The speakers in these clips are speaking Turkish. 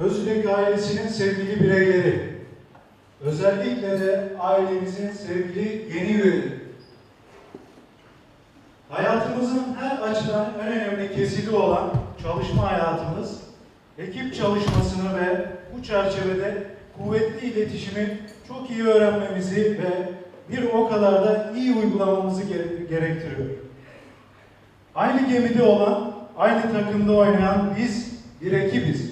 Özülek ailesinin sevgili bireyleri, özellikle de ailemizin sevgili yeni üyeleri, hayatımızın her açıdan en önemli kesidi olan çalışma hayatımız, ekip çalışmasını ve bu çerçevede kuvvetli iletişimi çok iyi öğrenmemizi ve bir o kadar da iyi uygulamamızı gere- gerektiriyor. Aynı gemide olan, aynı takımda oynayan biz bir ekibiz.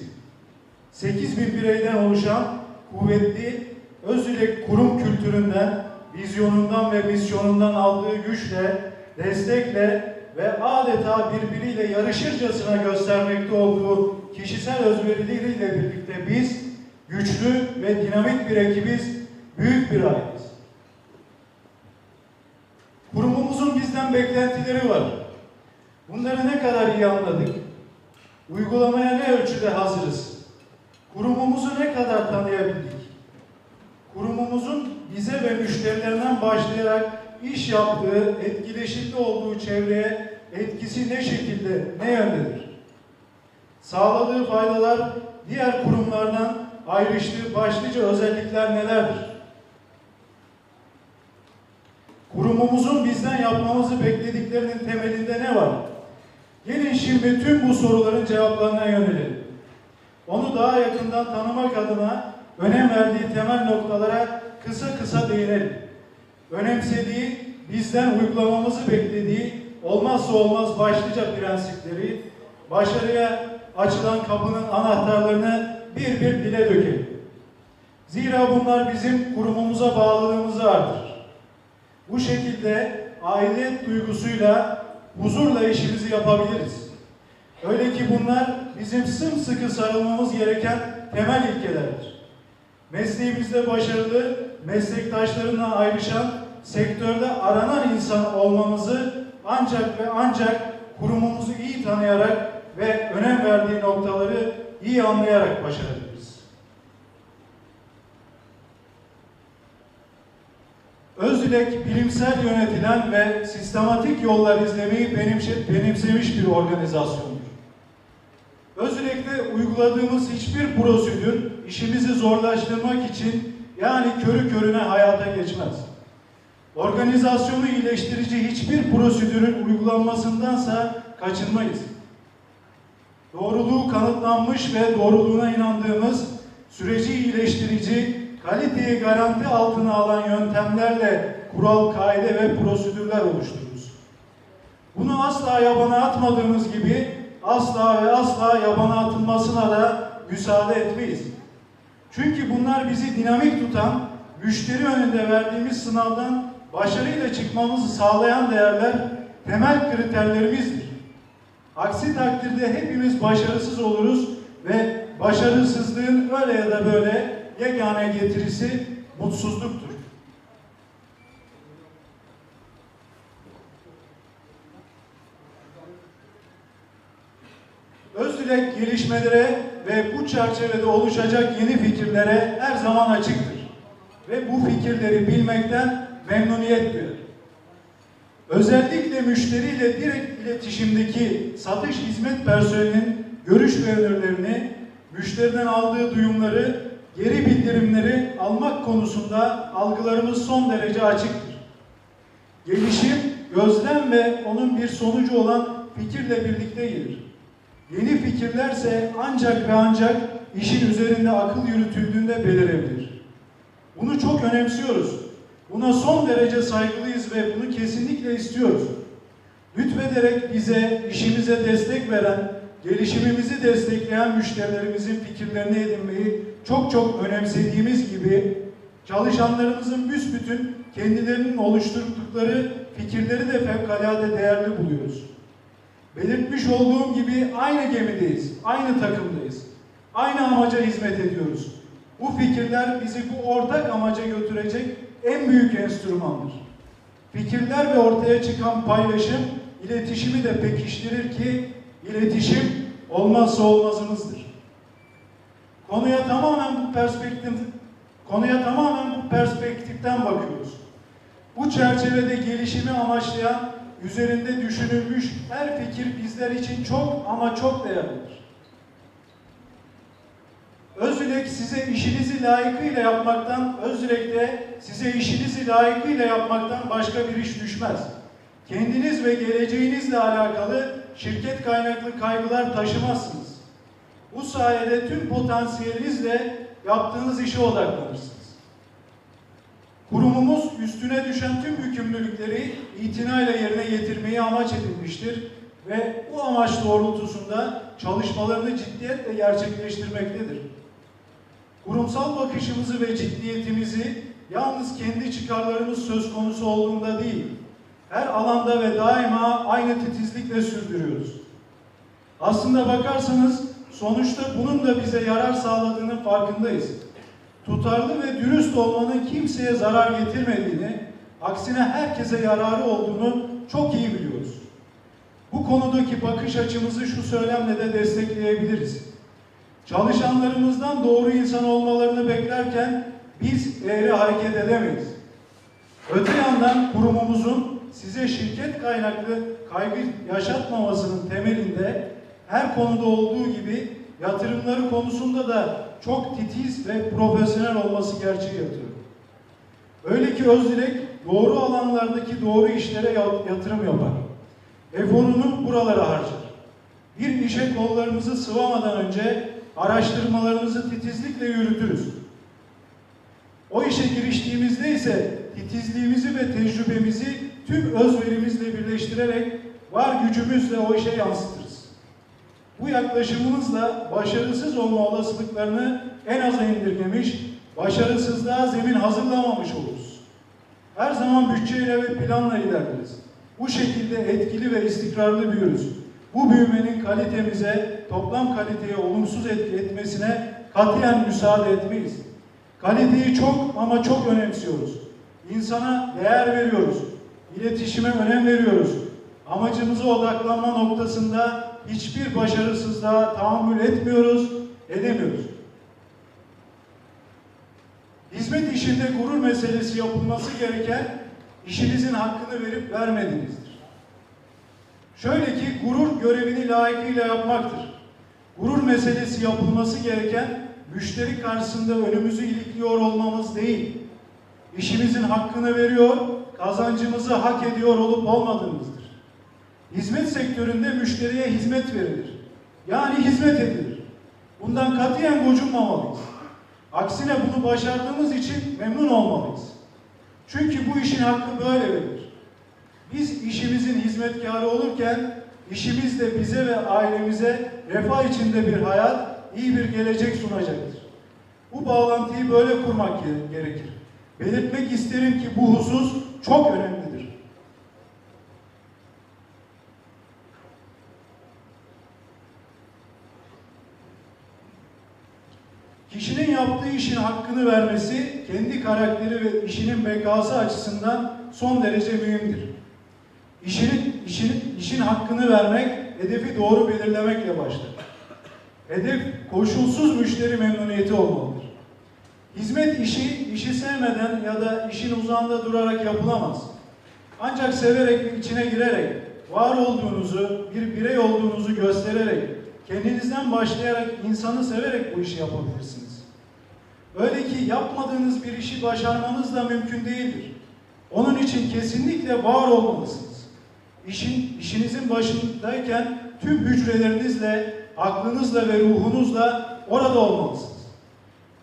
8 bin bireyden oluşan kuvvetli Özülek kurum kültüründen, vizyonundan ve misyonundan aldığı güçle, destekle ve adeta birbiriyle yarışırcasına göstermekte olduğu kişisel özverileriyle birlikte biz güçlü ve dinamik bir ekibiz, büyük bir aileyiz. Kurumumuzun bizden beklentileri var. Bunları ne kadar iyi anladık? Uygulamaya ne ölçüde hazırız? Kurumumuzu ne kadar tanıyabildik? Kurumumuzun bize ve müşterilerinden başlayarak iş yaptığı, etkileşimde olduğu çevreye etkisi ne şekilde, ne yöndedir? Sağladığı faydalar diğer kurumlardan ayrıştığı başlıca özellikler nelerdir? Kurumumuzun bizden yapmamızı beklediklerinin temelinde ne var? Gelin şimdi tüm bu soruların cevaplarına yönelelim. Onu daha yakından tanımak adına önem verdiği temel noktalara kısa kısa değinelim. Önemsediği, bizden uygulamamızı beklediği olmazsa olmaz başlıca prensipleri, başarıya açılan kapının anahtarlarını bir bir dile dökelim. Zira bunlar bizim kurumumuza bağlılığımızı artırır. Bu şekilde aidiyet duygusuyla, huzurla işimizi yapabiliriz. Öyle ki bunlar bizim sımsıkı sarılmamız gereken temel ilkelerdir. Mesleğimizde başarılı, meslektaşlarından ayrışan, sektörde aranan insan olmamızı ancak ve ancak kurumumuzu iyi tanıyarak ve önem verdiği noktaları iyi anlayarak başarabiliriz. Özdilek bilimsel yönetilen ve sistematik yollar izlemeyi benimse- benimsemiş bir organizasyondur. Özdilek'te uyguladığımız hiçbir prosedür işimizi zorlaştırmak için yani körü körüne hayata geçmez. Organizasyonu iyileştirici hiçbir prosedürün uygulanmasındansa kaçınmayız. Doğruluğu kanıtlanmış ve doğruluğuna inandığımız süreci iyileştirici, kaliteyi garanti altına alan yöntemlerle kural, kaide ve prosedürler oluştururuz. Bunu asla yabana atmadığımız gibi asla ve asla yabana atılmasına da müsaade etmeyiz. Çünkü bunlar bizi dinamik tutan, müşteri önünde verdiğimiz sınavdan başarıyla çıkmamızı sağlayan değerler temel kriterlerimizdir. Aksi takdirde hepimiz başarısız oluruz ve başarısızlığın öyle ya da böyle yegane getirisi mutsuzluktur. Özdilek gelişmelere ve bu çerçevede oluşacak yeni fikirlere her zaman açıktır. Ve bu fikirleri bilmekten memnuniyet duyar. Özellikle müşteriyle direkt iletişimdeki satış hizmet personelinin görüş ve önerilerini, müşteriden aldığı duyumları, geri bildirimleri almak konusunda algılarımız son derece açıktır. Gelişim, gözlem ve onun bir sonucu olan fikirle birlikte gelir. Yeni fikirlerse ancak ve ancak işin üzerinde akıl yürütüldüğünde belirebilir. Bunu çok önemsiyoruz. Buna son derece saygılıyız ve bunu kesinlikle istiyoruz. Lütfederek bize, işimize destek veren, gelişimimizi destekleyen müşterilerimizin fikirlerini edinmeyi çok çok önemsediğimiz gibi çalışanlarımızın büsbütün kendilerinin oluşturdukları fikirleri de fevkalade değerli buluyoruz. Belirtmiş olduğum gibi aynı gemideyiz, aynı takımdayız. Aynı amaca hizmet ediyoruz. Bu fikirler bizi bu ortak amaca götürecek en büyük enstrümandır. Fikirler ve ortaya çıkan paylaşım iletişimi de pekiştirir ki iletişim olmazsa olmazımızdır. Konuya tamamen bu perspektif konuya tamamen bu perspektiften bakıyoruz. Bu çerçevede gelişimi amaçlayan üzerinde düşünülmüş her fikir bizler için çok ama çok değerlidir. Özdilek size işinizi layıkıyla yapmaktan, Özdilek'te size işinizi layıkıyla yapmaktan başka bir iş düşmez. Kendiniz ve geleceğinizle alakalı şirket kaynaklı kaygılar taşımazsınız. Bu sayede tüm potansiyelinizle yaptığınız işe odaklanırsınız. Kurumumuz üstüne düşen tüm yükümlülükleri itinayla yerine getirmeyi amaç edinmiştir ve bu amaç doğrultusunda çalışmalarını ciddiyetle gerçekleştirmektedir. Kurumsal bakışımızı ve ciddiyetimizi yalnız kendi çıkarlarımız söz konusu olduğunda değil, her alanda ve daima aynı titizlikle sürdürüyoruz. Aslında bakarsanız sonuçta bunun da bize yarar sağladığının farkındayız. Tutarlı ve dürüst olmanın kimseye zarar getirmediğini, aksine herkese yararı olduğunu çok iyi biliyoruz. Bu konudaki bakış açımızı şu söylemle de destekleyebiliriz. Çalışanlarımızdan doğru insan olmalarını beklerken biz eğri hareket edemeyiz. Öte yandan kurumumuzun size şirket kaynaklı kaygı yaşatmamasının temelinde her konuda olduğu gibi yatırımları konusunda da çok titiz ve profesyonel olması gerçeği yatıyor. Öyle ki Özdilek doğru alanlardaki doğru işlere yatırım yapar. Eforunu buralara harcar. Bir işe kollarımızı sıvamadan önce araştırmalarımızı titizlikle yürütürüz. O işe giriştiğimizde ise titizliğimizi ve tecrübemizi tüm özverimizle birleştirerek var gücümüzle o işe yansıtırız. Bu yaklaşımımızla başarısız olma olasılıklarını en aza indirgemiş, başarısızlığa zemin hazırlamamış oluruz. Her zaman bütçeyle ve planla ilerleriz. Bu şekilde etkili ve istikrarlı büyürüz. Bu büyümenin kalitemize, toplam kaliteye olumsuz etki etmesine katiyen müsaade etmeyiz. Kaliteyi çok ama çok önemsiyoruz. İnsana değer veriyoruz. İletişime önem veriyoruz. Amacımıza odaklanma noktasında hiçbir başarısızlığa tahammül etmiyoruz, edemiyoruz. Hizmet işinde gurur meselesi yapılması gereken işinizin hakkını verip vermediğinizdir. Şöyle ki gurur görevini layıkıyla yapmaktır. Gurur meselesi yapılması gereken müşteri karşısında önümüzü ilikliyor olmamız değil. İşimizin hakkını veriyor, kazancımızı hak ediyor olup olmadığımızdır. Hizmet sektöründe müşteriye hizmet verilir. Yani hizmet edilir. Bundan katiyen gocunmamalıyız. Aksine bunu başardığımız için memnun olmalıyız. Çünkü bu işin hakkı böyle verilir. Biz işimizin hizmetkarı olurken işimiz de bize ve ailemize refah içinde bir hayat, iyi bir gelecek sunacaktır. Bu bağlantıyı böyle kurmak gerekir. Belirtmek isterim ki bu husus çok önemlidir. Kişinin yaptığı işin hakkını vermesi, kendi karakteri ve işinin bekası açısından son derece mühimdir. İşinin, işinin, işin hakkını vermek, hedefi doğru belirlemekle başlar. Hedef koşulsuz müşteri memnuniyeti olmalıdır. Hizmet işi, işi sevmeden ya da işin uzağında durarak yapılamaz. Ancak severek ve içine girerek, var olduğunuzu, bir birey olduğunuzu göstererek, kendinizden başlayarak insanı severek bu işi yapabilirsiniz. Öyle ki yapmadığınız bir işi başarmanız da mümkün değildir. Onun için kesinlikle var olmalısınız. İşin, işinizin başındayken tüm hücrelerinizle, aklınızla ve ruhunuzla orada olmalısınız.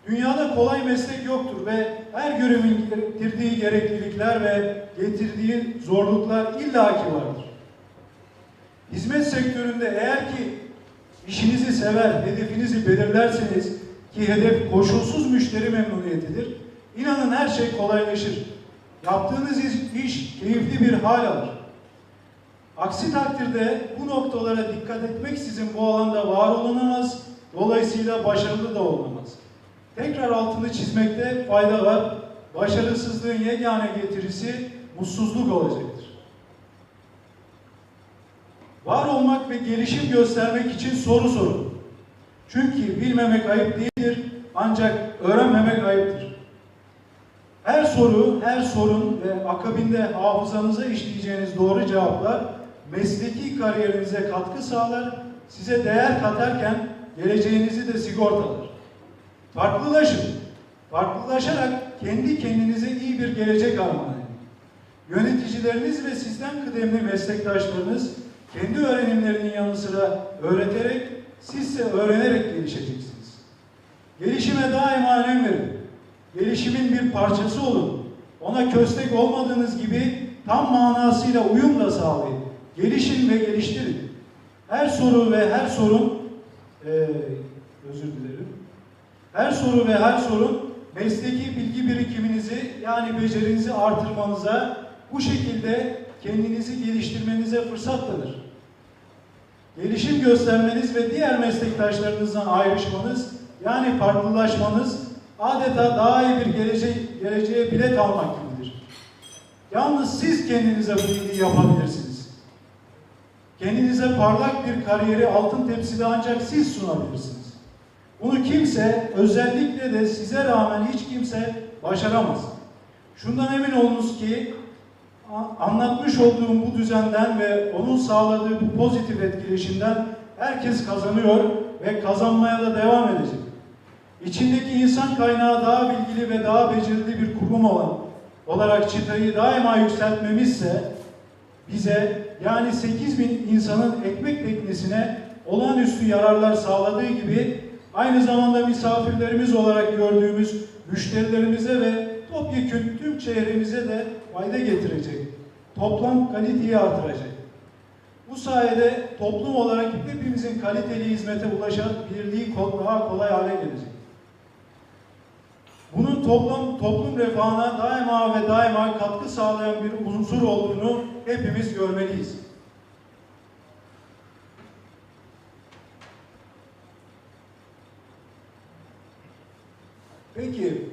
Dünyada kolay meslek yoktur ve her görevin getirdiği gereklilikler ve getirdiği zorluklar illaki vardır. Hizmet sektöründe eğer ki işinizi sever, hedefinizi belirlerseniz ki hedef koşulsuz müşteri memnuniyetidir. İnanın her şey kolaylaşır. Yaptığınız iş, iş keyifli bir hal alır. Aksi takdirde bu noktalara dikkat etmeksizin bu alanda var olunamaz, dolayısıyla başarılı da olunamaz. Tekrar altını çizmekte fayda var. Başarısızlığın yegane getirisi mutsuzluk olacaktır. Var olmak ve gelişim göstermek için soru sorun. Çünkü bilmemek ayıp değildir, ancak öğrenmemek ayıptır. Her soru, her sorun ve akabinde hafızanıza işleyeceğiniz doğru cevaplar mesleki kariyerinize katkı sağlar, size değer katarken geleceğinizi de sigortalar. Farklılaşın. Farklılaşarak kendi kendinize iyi bir gelecek armağan edin. Yöneticileriniz ve sizden kıdemli meslektaşlarınız kendi öğrenimlerinin yanı sıra öğreterek, sizse öğrenerek gelişeceksiniz. Gelişime daima önem verin. Gelişimin bir parçası olun. Ona köstek olmadığınız gibi tam manasıyla uyum da sağlayın. Gelişin ve geliştirin. Her soru ve her sorun, eee, özür dilerim. Her soru ve her sorun mesleki bilgi birikiminizi yani becerinizi artırmanıza, bu şekilde kendinizi geliştirmenize fırsat tanır. Gelişim göstermeniz ve diğer meslektaşlarınızdan ayrışmanız yani farklılaşmanız adeta daha iyi bir gelece geleceğe bilet almak gibidir. Yalnız siz kendinize bu iyiliği yapabilirsiniz. Kendinize parlak bir kariyeri altın tepside ancak siz sunabilirsiniz. Bunu kimse, özellikle de size rağmen hiç kimse başaramaz. Şundan emin olunuz ki anlatmış olduğum bu düzenden ve onun sağladığı bu pozitif etkileşimden herkes kazanıyor ve kazanmaya da devam edecek. İçindeki insan kaynağı daha bilgili ve daha becerili bir kurum olan olarak çıtayı daima yükseltmemizse bize yani 8 bin insanın ekmek teknesine olağanüstü yararlar sağladığı gibi aynı zamanda misafirlerimiz olarak gördüğümüz müşterilerimize ve topyekün tüm çevremize de fayda getirecek. Toplam kaliteyi artıracak. Bu sayede toplum olarak hepimizin kaliteli hizmete ulaşabilirliği ko- daha kolay hale gelecek. Bunun toplum, toplum refahına daima ve daima katkı sağlayan bir unsur olduğunu hepimiz görmeliyiz. Peki,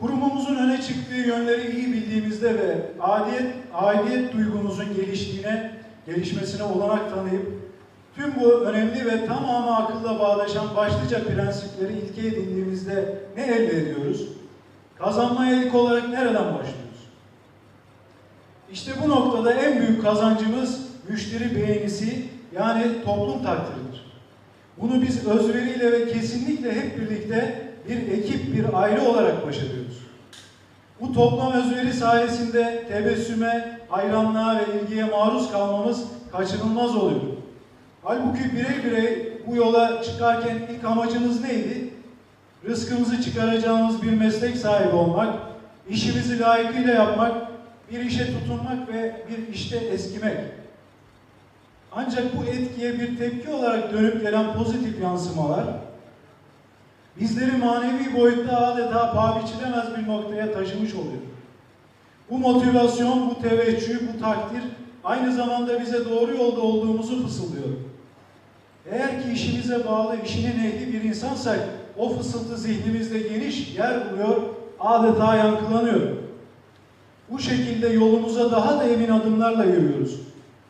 kurumumuzun öne çıktığı yönleri iyi bildiğimizde ve aidiyet, aidiyet duygumuzun geliştiğine, gelişmesine olanak tanıyıp tüm bu önemli ve tamamı akılla bağdaşan başlıca prensipleri ilke edindiğimizde ne elde ediyoruz? Kazanmaya ilk olarak nereden başlıyoruz? İşte bu noktada en büyük kazancımız müşteri beğenisi yani toplum takdiridir. Bunu biz özveriyle ve kesinlikle hep birlikte bir ekip, bir aile olarak başarıyoruz. Bu toplam özveri sayesinde tebessüme, hayranlığa ve ilgiye maruz kalmamız kaçınılmaz oluyor. Halbuki birey birey bu yola çıkarken ilk amacımız neydi? Rızkımızı çıkaracağımız bir meslek sahibi olmak, işimizi layıkıyla yapmak, bir işe tutunmak ve bir işte eskimek. Ancak bu etkiye bir tepki olarak dönüp gelen pozitif yansımalar, bizleri manevi boyutta adeta paha biçilemez bir noktaya taşımış oluyor. Bu motivasyon, bu teveccüh, bu takdir aynı zamanda bize doğru yolda olduğumuzu fısıldıyor. Eğer ki işimize bağlı, işinin ehli bir insansak o fısıltı zihnimizde geniş yer buluyor, adeta yankılanıyor. Bu şekilde yolumuza daha da emin adımlarla yürüyoruz.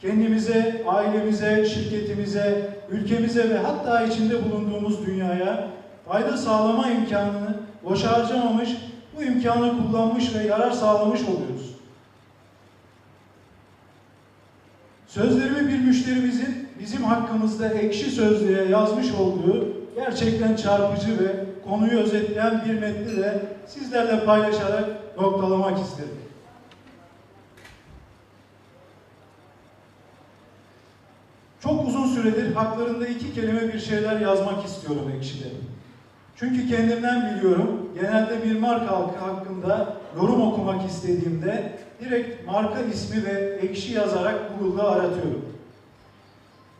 Kendimize, ailemize, şirketimize, ülkemize ve hatta içinde bulunduğumuz dünyaya fayda sağlama imkanını boşa harcamamış, bu imkanı kullanmış ve yarar sağlamış oluyoruz. Sözlerimi bir müşterimizin bizim hakkımızda ekşi sözlüğe yazmış olduğu gerçekten çarpıcı ve konuyu özetleyen bir metni de sizlerle paylaşarak noktalamak isterim. Çok uzun süredir haklarında iki kelime bir şeyler yazmak istiyorum ekşide. Çünkü kendimden biliyorum, genelde bir marka hakkında yorum okumak istediğimde direkt marka ismi ve ekşi yazarak Google'da aratıyorum.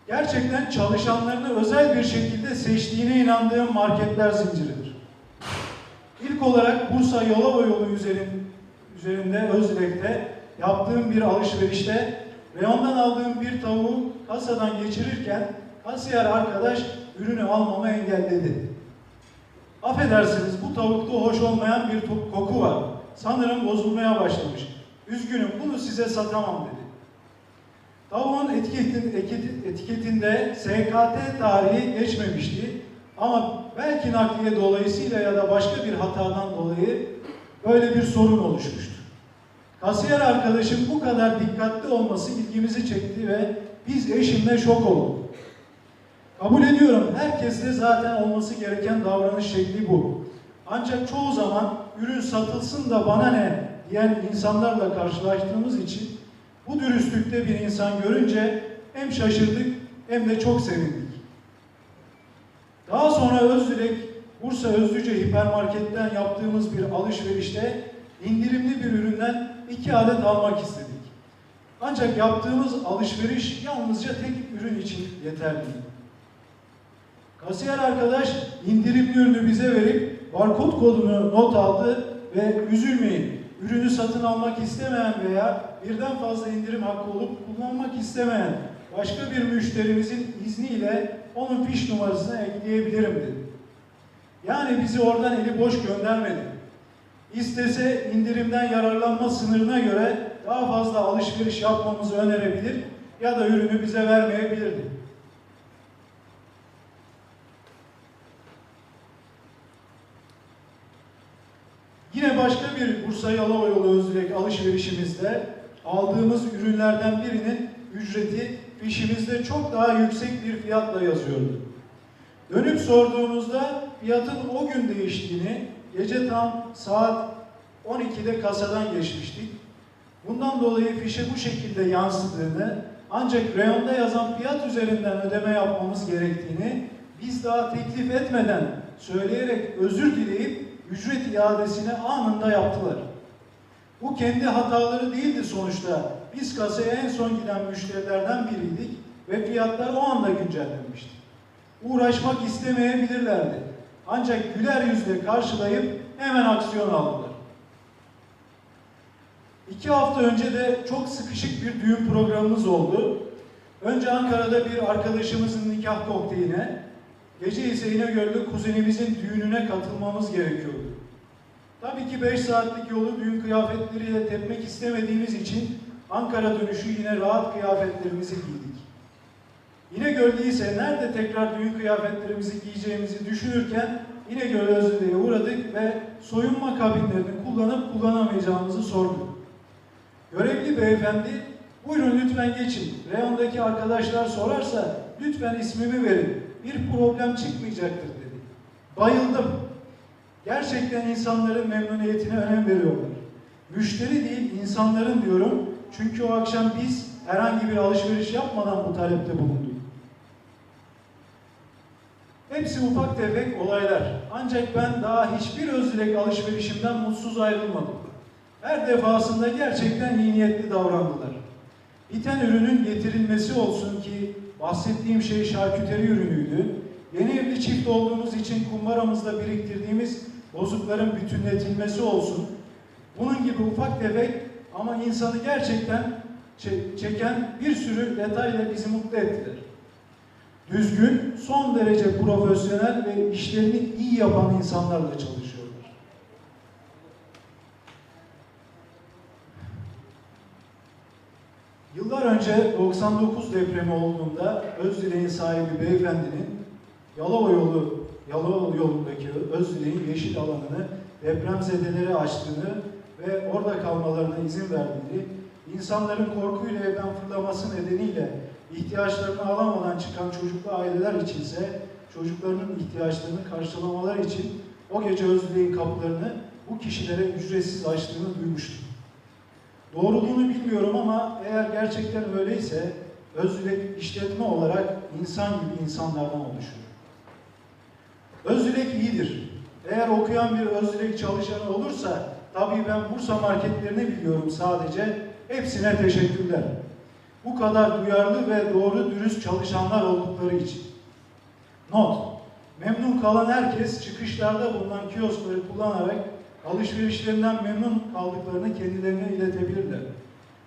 Gerçekten çalışanlarını özel bir şekilde seçtiğine inandığım marketler zinciridir. İlk olarak Bursa Yolova yolu üzerin, üzerinde Özlek'te yaptığım bir alışverişte reyondan aldığım bir tavuğu kasadan geçirirken kasiyer arkadaş ürünü almamı engelledi. Affedersiniz bu tavukta hoş olmayan bir koku var. Sanırım bozulmaya başlamış. Üzgünüm bunu size satamam dedi. Tavuğun etiketin, etiketi- etiketinde SKT tarihi geçmemişti. Ama belki nakliye dolayısıyla ya da başka bir hatadan dolayı böyle bir sorun oluşmuştu. Kasiyer arkadaşım bu kadar dikkatli olması ilgimizi çekti ve biz eşimle şok olduk. Kabul ediyorum. Herkeste zaten olması gereken davranış şekli bu. Ancak çoğu zaman ürün satılsın da bana ne diyen insanlarla karşılaştığımız için bu dürüstlükte bir insan görünce hem şaşırdık hem de çok sevindik. Daha sonra Özdilek, Bursa Özlüce hipermarketten yaptığımız bir alışverişte indirimli bir üründen iki adet almak istedik. Ancak yaptığımız alışveriş yalnızca tek ürün için yeterliydi. Kasiyer arkadaş indirimli ürünü bize verip barkod kodunu not aldı ve üzülmeyin ürünü satın almak istemeyen veya birden fazla indirim hakkı olup kullanmak istemeyen başka bir müşterimizin izniyle onun fiş numarasına ekleyebilirim dedi. Yani bizi oradan eli boş göndermedi. İstese indirimden yararlanma sınırına göre daha fazla alışveriş yapmamızı önerebilir ya da ürünü bize vermeyebilirdi. Yine başka bir Bursa Yalova yolu Özdilek alışverişimizde aldığımız ürünlerden birinin ücreti fişimizde çok daha yüksek bir fiyatla yazıyordu. Dönüp sorduğumuzda fiyatın o gün değiştiğini, gece tam saat 12'de kasadan geçmiştik. Bundan dolayı fişe bu şekilde yansıdığını, ancak reyonda yazan fiyat üzerinden ödeme yapmamız gerektiğini biz daha teklif etmeden söyleyerek özür dileyip ücret iadesini anında yaptılar. Bu kendi hataları değildi sonuçta. Biz kasaya en son giden müşterilerden biriydik ve fiyatlar o anda güncellenmişti. Uğraşmak istemeyebilirlerdi. Ancak güler yüzle karşılayıp hemen aksiyon aldılar. İki hafta önce de çok sıkışık bir düğün programımız oldu. Önce Ankara'da bir arkadaşımızın nikah kokteyline, gece ise İnegöl'de kuzenimizin düğününe katılmamız gerekiyordu. Tabii ki 5 saatlik yolu düğün kıyafetleriyle tepmek istemediğimiz için Ankara dönüşü yine rahat kıyafetlerimizi giydik. İnegöl'de ise nerede tekrar düğün kıyafetlerimizi giyeceğimizi düşünürken İnegöl Özlü'ye uğradık ve soyunma kabinlerini kullanıp kullanamayacağımızı sorduk. Görevli beyefendi, buyurun lütfen geçin. Reyondaki arkadaşlar sorarsa lütfen ismimi verin. Bir problem çıkmayacaktır dedi. Bayıldım. Gerçekten insanların memnuniyetine önem veriyorlar. Müşteri değil, insanların diyorum. Çünkü o akşam biz herhangi bir alışveriş yapmadan bu talepte bulunduk. Hepsi ufak tefek olaylar. Ancak ben daha hiçbir özdilek alışverişimden mutsuz ayrılmadım. Her defasında gerçekten iyi niyetli davrandılar. Biten ürünün getirilmesi olsun ki bahsettiğim şey şarküteri ürünüydü. Yeni evli çift olduğumuz için kumbaramızda biriktirdiğimiz bozukların bütünletilmesi olsun. Bunun gibi ufak tefek ama insanı gerçekten çe- çeken bir sürü detayla bizi mutlu ettiler. Düzgün, son derece profesyonel ve işlerini iyi yapan insanlarla çalışıyorlar. Yıllar önce 99 depremi olduğunda Özdilek'in sahibi beyefendinin Yalova yolu Yalova yolundaki Özdilek'in yeşil alanını depremzedelere açtığını ve orada kalmalarına izin verdiğini, insanların korkuyla evden fırlaması nedeniyle ihtiyaçlarını alamadan çıkan çocuklu aileler içinse çocuklarının ihtiyaçlarını karşılamaları için o gece Özdilek'in kapılarını bu kişilere ücretsiz açtığını duymuştum. Doğruluğunu bilmiyorum ama eğer gerçekten öyleyse Özdilek işletme olarak insan gibi insanlardan oluşuyor. Özdilek iyidir. Eğer okuyan bir Özdilek çalışanı olursa, tabii ben Bursa marketlerini biliyorum sadece, hepsine teşekkürler. Bu kadar duyarlı ve doğru dürüst çalışanlar oldukları için. Not, memnun kalan herkes çıkışlarda bulunan kioskları kullanarak alışverişlerinden memnun kaldıklarını kendilerine iletebilirler.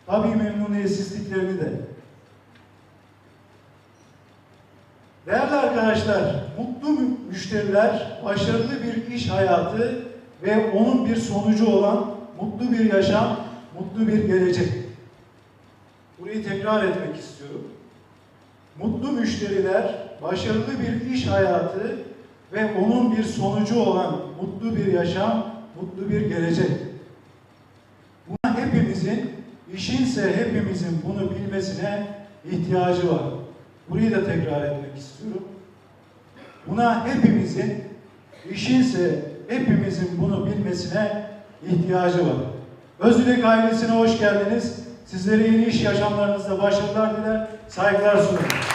Tabii memnuniyetsizliklerini de. Değerli arkadaşlar, mutlu mü- müşteriler, başarılı bir iş hayatı ve onun bir sonucu olan mutlu bir yaşam, mutlu bir gelecek. Burayı tekrar etmek istiyorum. Mutlu müşteriler, başarılı bir iş hayatı ve onun bir sonucu olan mutlu bir yaşam, mutlu bir gelecek. Buna hepimizin, işinse hepimizin bunu bilmesine ihtiyacı var. Burayı da tekrar etmek istiyorum. Buna hepimizin, işinse hepimizin bunu bilmesine ihtiyacı var. Özdilek ailesine hoş geldiniz. Sizlere yeni iş yaşamlarınızda başarılar diler, saygılar sunarım.